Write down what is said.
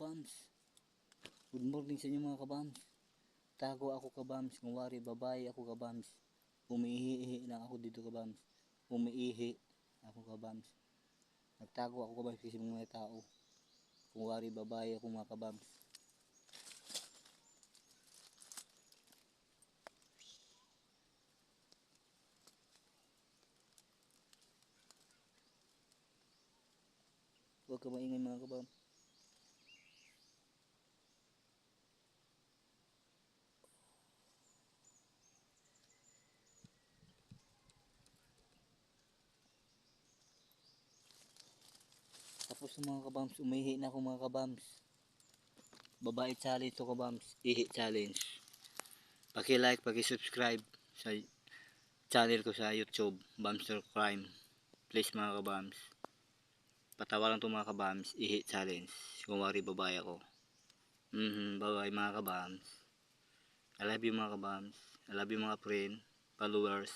kabams. Good morning sa inyo mga kabams. Tago ako kabams. Kung wari babae ako kabams. Umiihi na ako dito kabams. Umiihi ako kabams. Nagtago ako kabams kasi mga tao. Kung wari babae ako mga kabams. Huwag ka maingay mga kabams. Tapos mga kabams, umihi na ako mga kabams. Babae challenge to kabams, ihi challenge. Paki-like, paki-subscribe sa channel ko sa YouTube, Bamster Crime. Please mga kabams. Patawaran to mga kabams, ihi challenge. Kung wari babae ako. Mhm, babae mga kabams. I love you mga kabams. I love you mga friend, followers.